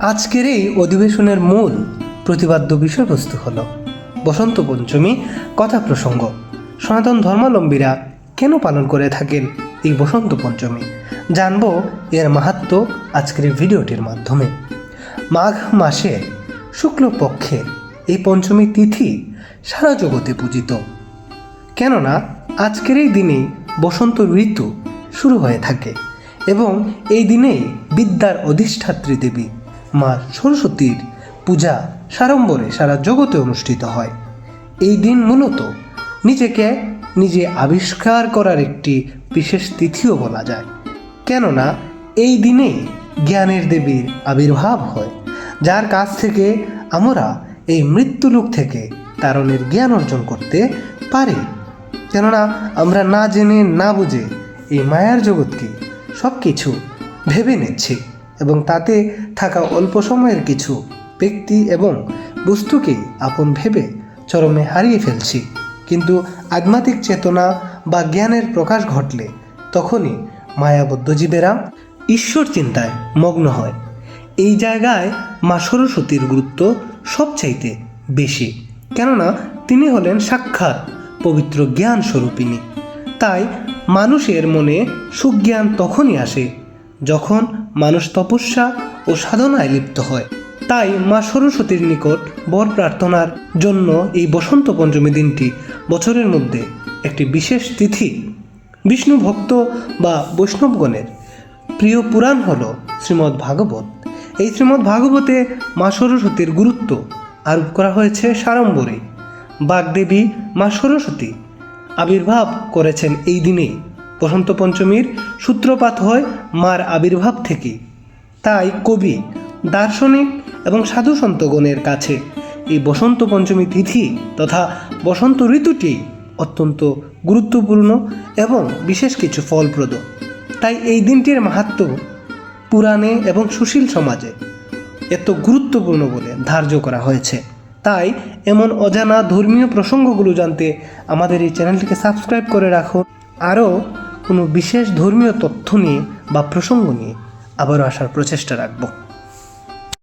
আজকের এই অধিবেশনের মূল প্রতিপাদ্য বিষয়বস্তু হল বসন্ত পঞ্চমী কথা প্রসঙ্গ। সনাতন ধর্মাবলম্বীরা কেন পালন করে থাকেন এই বসন্ত পঞ্চমী? জানব এর মাহাত্ম আজকের ভিডিওটির মাধ্যমে। মাঘ মাসে শুক্লপক্ষের এই পঞ্চমী তিথি সারা জগতে পূজিত। কেননা আজকের এই দিনেই বসন্ত ঋতু শুরু হয়ে থাকে এবং এই দিনেই বিদ্যার অধিষ্ঠাত্রী দেবী মা সরস্বতীর পূজা সাড়ম্বরে সারা জগতে অনুষ্ঠিত হয়। এই দিন মূলত নিজেকে নিজে আবিষ্কার করার একটি বিশেষ তিথিও বলা যায়। কেননা এই দিনে জ্ঞানের দেবীর আবির্ভাব হয়, যার কাছ থেকে আমরা এই মৃত্যুলোক থেকে তারণের জ্ঞান অর্জন করতে পারি। কেননা আমরা না জেনে, না বুঝে এই মায়ার জগৎকে সব কিছু ভেবে নিচ্ছি। এবং তাতে থাকা অল্প সময়ের কিছু ব্যক্তি এবং বস্তুকে আপন ভেবে চরমে হারিয়ে ফেলছি। কিন্তু আধ্যাত্মিক চেতনা বা জ্ঞানের প্রকাশ ঘটলে তখনই মায়াবদ্ধ জীবেরা ঈশ্বর চিন্তায় মগ্ন হয়। এই জায়গায় মা সরস্বতীর গুরুত্ব সবচাইতে বেশি। কেননা তিনি হলেন সাক্ষাৎ পবিত্র জ্ঞান স্বরূপিনী তাই মানুষের মনে সুজ্ঞান তখনই আসে যখন মানুষ তপস্যা ও সাধনায় লিপ্ত হয়। তাই মা সরস্বতীর নিকট বর প্রার্থনার জন্য এই বসন্ত পঞ্চমী দিনটি বছরের মধ্যে একটি বিশেষ তিথি। বিষ্ণু ভক্ত বা বৈষ্ণবগণের প্রিয় পুরাণ হল শ্রীমদ্ ভাগবত। এই শ্রীমদ্ ভাগবতে মা সরস্বতীর গুরুত্ব আরোপ করা হয়েছে সাড়ম্বরে। বাগদেবী মা সরস্বতী আবির্ভাব করেছেন এই দিনেই বসন্ত পঞ্চমীর সূত্রপাত হয় মার আবির্ভাব থেকে। তাই কবি, দার্শনিক এবং সাধু সন্তগণের কাছে এই বসন্ত পঞ্চমী তিথি তথা বসন্ত ঋতুটি অত্যন্ত গুরুত্বপূর্ণ এবং বিশেষ কিছু ফলপ্রদ। তাই এই দিনটির মাহাত্ম পুরাণে এবং সুশীল সমাজে এত গুরুত্বপূর্ণ বলে ধার্য করা হয়েছে। তাই এমন অজানা ধর্মীয় প্রসঙ্গগুলো জানতে আমাদের এই চ্যানেলটিকে সাবস্ক্রাইব করে রাখুন। আরও কোনো বিশেষ ধর্মীয় তথ্য নিয়ে বা প্রসঙ্গ নিয়ে আবারও আসার প্রচেষ্টা রাখব।